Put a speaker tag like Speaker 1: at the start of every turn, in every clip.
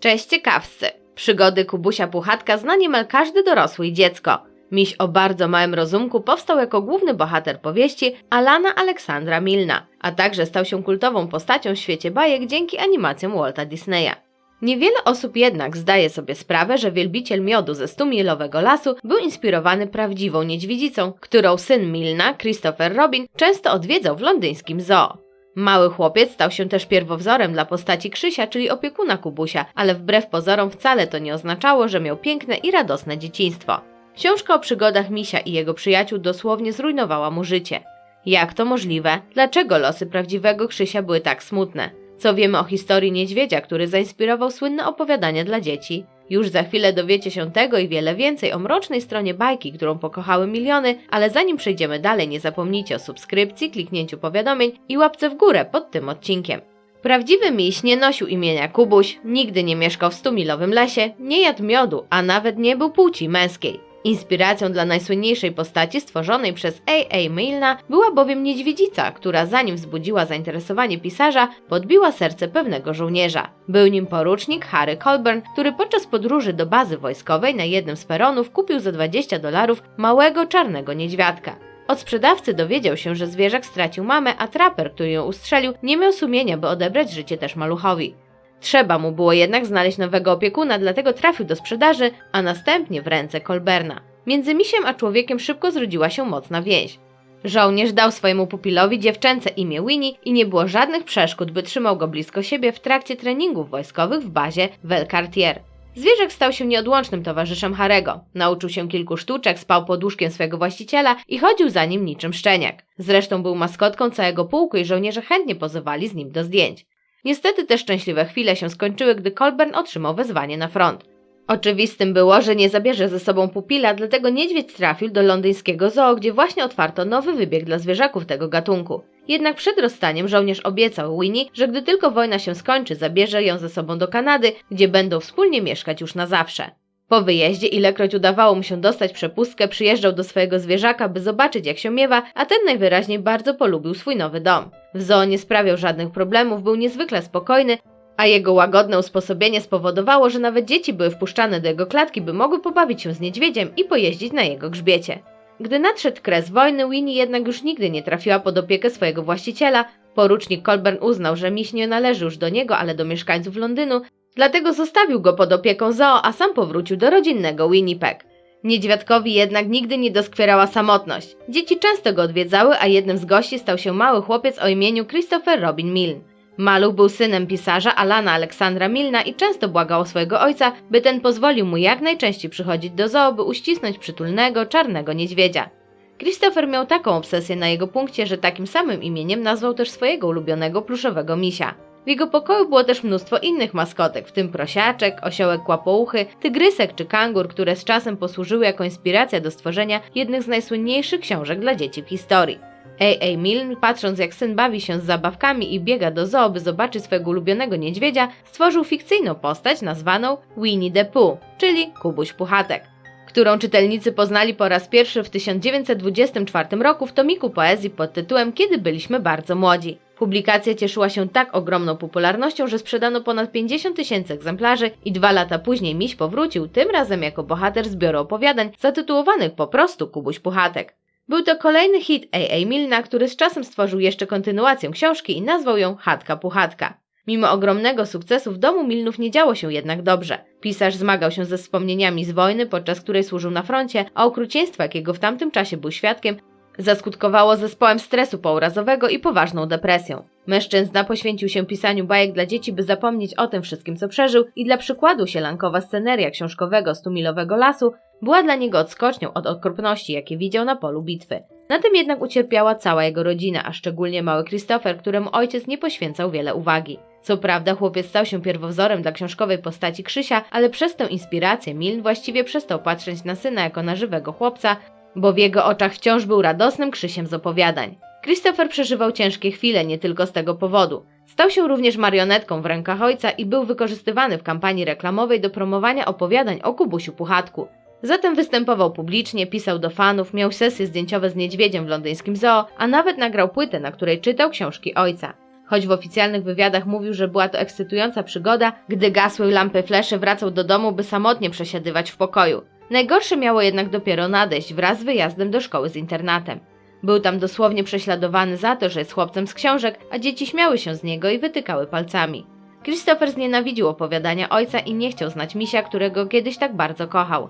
Speaker 1: Cześć ciekawscy! Przygody Kubusia Puchatka zna niemal każdy dorosły i dziecko. Miś o bardzo małym rozumku powstał jako główny bohater powieści Alana Aleksandra Milna, a także stał się kultową postacią w świecie bajek dzięki animacjom Walta Disneya. Niewiele osób jednak zdaje sobie sprawę, że wielbiciel miodu ze stumilowego lasu był inspirowany prawdziwą niedźwiedzicą, którą syn Milna, Christopher Robin, często odwiedzał w londyńskim zoo. Mały chłopiec stał się też pierwowzorem dla postaci Krzysia, czyli opiekuna Kubusia, ale wbrew pozorom wcale to nie oznaczało, że miał piękne i radosne dzieciństwo. Książka o przygodach Misia i jego przyjaciół dosłownie zrujnowała mu życie. Jak to możliwe? Dlaczego losy prawdziwego Krzysia były tak smutne? Co wiemy o historii niedźwiedzia, który zainspirował słynne opowiadania dla dzieci? Już za chwilę dowiecie się tego i wiele więcej o mrocznej stronie bajki, którą pokochały miliony, ale zanim przejdziemy dalej, nie zapomnijcie o subskrypcji, kliknięciu powiadomień i łapce w górę pod tym odcinkiem. Prawdziwy miś nie nosił imienia Kubuś, nigdy nie mieszkał w stumilowym lesie, nie jadł miodu, a nawet nie był płci męskiej. Inspiracją dla najsłynniejszej postaci stworzonej przez A.A. Milna była bowiem niedźwiedzica, która zanim wzbudziła zainteresowanie pisarza, podbiła serce pewnego żołnierza. Był nim porucznik Harry Colburn, który podczas podróży do bazy wojskowej na jednym z peronów kupił za 20 dolarów małego czarnego niedźwiadka. Od sprzedawcy dowiedział się, że zwierzak stracił mamę, a traper, który ją ustrzelił, nie miał sumienia, by odebrać życie też maluchowi. Trzeba mu było jednak znaleźć nowego opiekuna, dlatego trafił do sprzedaży, a następnie w ręce Kolberna. Między misiem a człowiekiem szybko zrodziła się mocna więź. Żołnierz dał swojemu pupilowi dziewczęce imię Winnie i nie było żadnych przeszkód, by trzymał go blisko siebie w trakcie treningów wojskowych w bazie Velcartier. Zwierzak stał się nieodłącznym towarzyszem Harego. Nauczył się kilku sztuczek, spał pod łóżkiem swojego właściciela i chodził za nim niczym szczeniak. Zresztą był maskotką całego pułku i żołnierze chętnie pozowali z nim do zdjęć. Niestety te szczęśliwe chwile się skończyły, gdy Colburn otrzymał wezwanie na front. Oczywistym było, że nie zabierze ze sobą pupila, dlatego niedźwiedź trafił do londyńskiego zoo, gdzie właśnie otwarto nowy wybieg dla zwierzaków tego gatunku. Jednak przed rozstaniem żołnierz obiecał Winnie, że gdy tylko wojna się skończy, zabierze ją ze sobą do Kanady, gdzie będą wspólnie mieszkać już na zawsze. Po wyjeździe, ilekroć udawało mu się dostać przepustkę, przyjeżdżał do swojego zwierzaka, by zobaczyć jak się miewa, a ten najwyraźniej bardzo polubił swój nowy dom. W zoo nie sprawiał żadnych problemów, był niezwykle spokojny, a jego łagodne usposobienie spowodowało, że nawet dzieci były wpuszczane do jego klatki, by mogły pobawić się z niedźwiedziem i pojeździć na jego grzbiecie. Gdy nadszedł kres wojny, Winnie jednak już nigdy nie trafiła pod opiekę swojego właściciela. Porucznik Colburn uznał, że miś nie należy już do niego, ale do mieszkańców Londynu, dlatego zostawił go pod opieką zoo, a sam powrócił do rodzinnego Winnipeg. Niedźwiadkowi jednak nigdy nie doskwierała samotność. Dzieci często go odwiedzały, a jednym z gości stał się mały chłopiec o imieniu Christopher Robin Milne. Maluch był synem pisarza Alana Aleksandra Milna i często błagał swojego ojca, by ten pozwolił mu jak najczęściej przychodzić do zoo, by uścisnąć przytulnego, czarnego niedźwiedzia. Christopher miał taką obsesję na jego punkcie, że takim samym imieniem nazwał też swojego ulubionego pluszowego misia. W jego pokoju było też mnóstwo innych maskotek, w tym prosiaczek, osiołek kłapouchy, tygrysek czy kangur, które z czasem posłużyły jako inspiracja do stworzenia jednych z najsłynniejszych książek dla dzieci w historii. A.A. Milne, patrząc jak syn bawi się z zabawkami i biega do zoo, by zobaczyć swojego ulubionego niedźwiedzia, stworzył fikcyjną postać nazwaną Winnie the Pooh, czyli Kubuś Puchatek, którą czytelnicy poznali po raz pierwszy w 1924 roku w tomiku poezji pod tytułem Kiedy byliśmy bardzo młodzi. Publikacja cieszyła się tak ogromną popularnością, że sprzedano ponad 50 tysięcy egzemplarzy i dwa lata później miś powrócił, tym razem jako bohater zbioru opowiadań zatytułowanych po prostu Kubuś Puchatek. Był to kolejny hit A.A. Milna, który z czasem stworzył jeszcze kontynuację książki i nazwał ją Chatka Puchatka. Mimo ogromnego sukcesu w domu Milnów nie działo się jednak dobrze. Pisarz zmagał się ze wspomnieniami z wojny, podczas której służył na froncie, a okrucieństwa, jakiego w tamtym czasie był świadkiem, zaskutkowało zespołem stresu pourazowego i poważną depresją. Mężczyzna poświęcił się pisaniu bajek dla dzieci, by zapomnieć o tym wszystkim, co przeżył i dla przykładu sielankowa sceneria książkowego Stumilowego Lasu była dla niego odskocznią od okropności, jakie widział na polu bitwy. Na tym jednak ucierpiała cała jego rodzina, a szczególnie mały Christopher, któremu ojciec nie poświęcał wiele uwagi. Co prawda chłopiec stał się pierwowzorem dla książkowej postaci Krzysia, ale przez tę inspirację Miln właściwie przestał patrzeć na syna jako na żywego chłopca, bo w jego oczach wciąż był radosnym Krzysiem z opowiadań. Christopher przeżywał ciężkie chwile nie tylko z tego powodu. Stał się również marionetką w rękach ojca i był wykorzystywany w kampanii reklamowej do promowania opowiadań o Kubusiu Puchatku. Zatem występował publicznie, pisał do fanów, miał sesje zdjęciowe z niedźwiedziem w londyńskim zoo, a nawet nagrał płytę, na której czytał książki ojca. Choć w oficjalnych wywiadach mówił, że była to ekscytująca przygoda, gdy gasły lampy fleszy wracał do domu, by samotnie przesiadywać w pokoju. Najgorsze miało jednak dopiero nadejść wraz z wyjazdem do szkoły z internatem. Był tam dosłownie prześladowany za to, że jest chłopcem z książek, a dzieci śmiały się z niego i wytykały palcami. Christopher znienawidził opowiadania ojca i nie chciał znać misia, którego kiedyś tak bardzo kochał.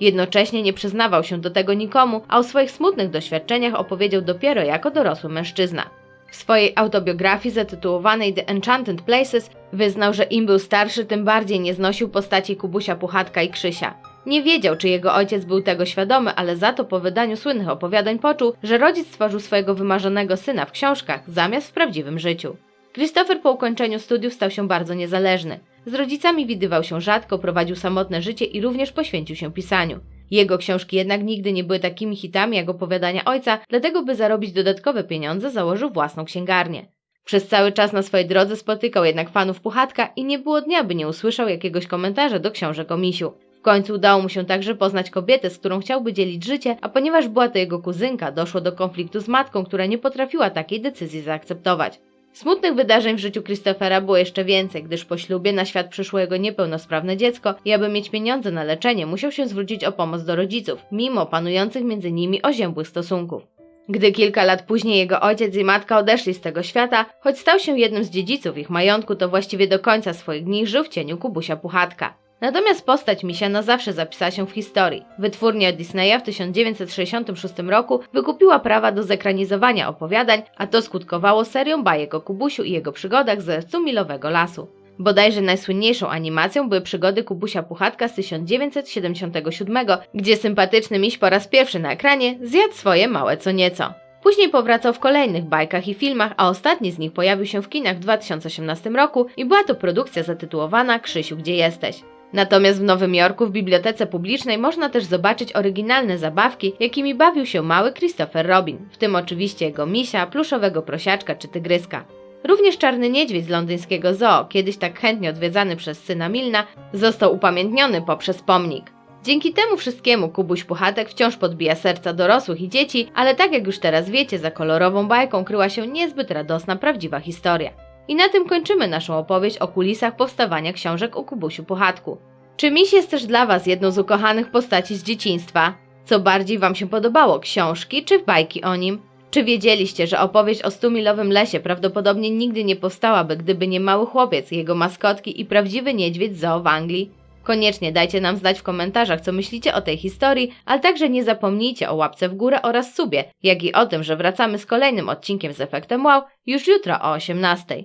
Speaker 1: Jednocześnie nie przyznawał się do tego nikomu, a o swoich smutnych doświadczeniach opowiedział dopiero jako dorosły mężczyzna. W swojej autobiografii zatytułowanej The Enchanted Places wyznał, że im był starszy, tym bardziej nie znosił postaci Kubusia Puchatka i Krzysia. Nie wiedział, czy jego ojciec był tego świadomy, ale za to po wydaniu słynnych opowiadań poczuł, że rodzic stworzył swojego wymarzonego syna w książkach zamiast w prawdziwym życiu. Christopher po ukończeniu studiów stał się bardzo niezależny. Z rodzicami widywał się rzadko, prowadził samotne życie i również poświęcił się pisaniu. Jego książki jednak nigdy nie były takimi hitami jak opowiadania ojca, dlatego by zarobić dodatkowe pieniądze założył własną księgarnię. Przez cały czas na swojej drodze spotykał jednak fanów Puchatka i nie było dnia, by nie usłyszał jakiegoś komentarza do książek o misiu. Końcu udało mu się także poznać kobietę, z którą chciałby dzielić życie, a ponieważ była to jego kuzynka, doszło do konfliktu z matką, która nie potrafiła takiej decyzji zaakceptować. Smutnych wydarzeń w życiu Christophera było jeszcze więcej, gdyż po ślubie na świat przyszło jego niepełnosprawne dziecko i aby mieć pieniądze na leczenie, musiał się zwrócić o pomoc do rodziców, mimo panujących między nimi oziębłych stosunków. Gdy kilka lat później jego ojciec i matka odeszli z tego świata, choć stał się jednym z dziedziców ich majątku, to właściwie do końca swoich dni żył w cieniu Kubusia Puchatka. Natomiast postać Misia na zawsze zapisała się w historii. Wytwórnia Disneya w 1966 roku wykupiła prawa do zekranizowania opowiadań, a to skutkowało serią bajek o Kubusiu i jego przygodach ze Sumilowego Lasu. Bodajże najsłynniejszą animacją były przygody Kubusia Puchatka z 1977, gdzie sympatyczny miś po raz pierwszy na ekranie zjadł swoje małe co nieco. Później powracał w kolejnych bajkach i filmach, a ostatni z nich pojawił się w kinach w 2018 roku i była to produkcja zatytułowana Krzysiu, gdzie jesteś? Natomiast w Nowym Jorku w bibliotece publicznej można też zobaczyć oryginalne zabawki, jakimi bawił się mały Christopher Robin, w tym oczywiście jego misia, pluszowego prosiaczka czy tygryska. Również czarny niedźwiedź z londyńskiego zoo, kiedyś tak chętnie odwiedzany przez syna Milna, został upamiętniony poprzez pomnik. Dzięki temu wszystkiemu Kubuś Puchatek wciąż podbija serca dorosłych i dzieci, ale tak jak już teraz wiecie, za kolorową bajką kryła się niezbyt radosna, prawdziwa historia. I na tym kończymy naszą opowieść o kulisach powstawania książek o Kubusiu Puchatku. Czy Miś jest też dla Was jedną z ukochanych postaci z dzieciństwa? Co bardziej Wam się podobało, książki czy bajki o nim? Czy wiedzieliście, że opowieść o stumilowym lesie prawdopodobnie nigdy nie powstałaby, gdyby nie mały chłopiec, jego maskotki i prawdziwy niedźwiedź zoo w Anglii? Koniecznie dajcie nam znać w komentarzach, co myślicie o tej historii, ale także nie zapomnijcie o łapce w górę oraz subie, jak i o tym, że wracamy z kolejnym odcinkiem z efektem wow już jutro o 18.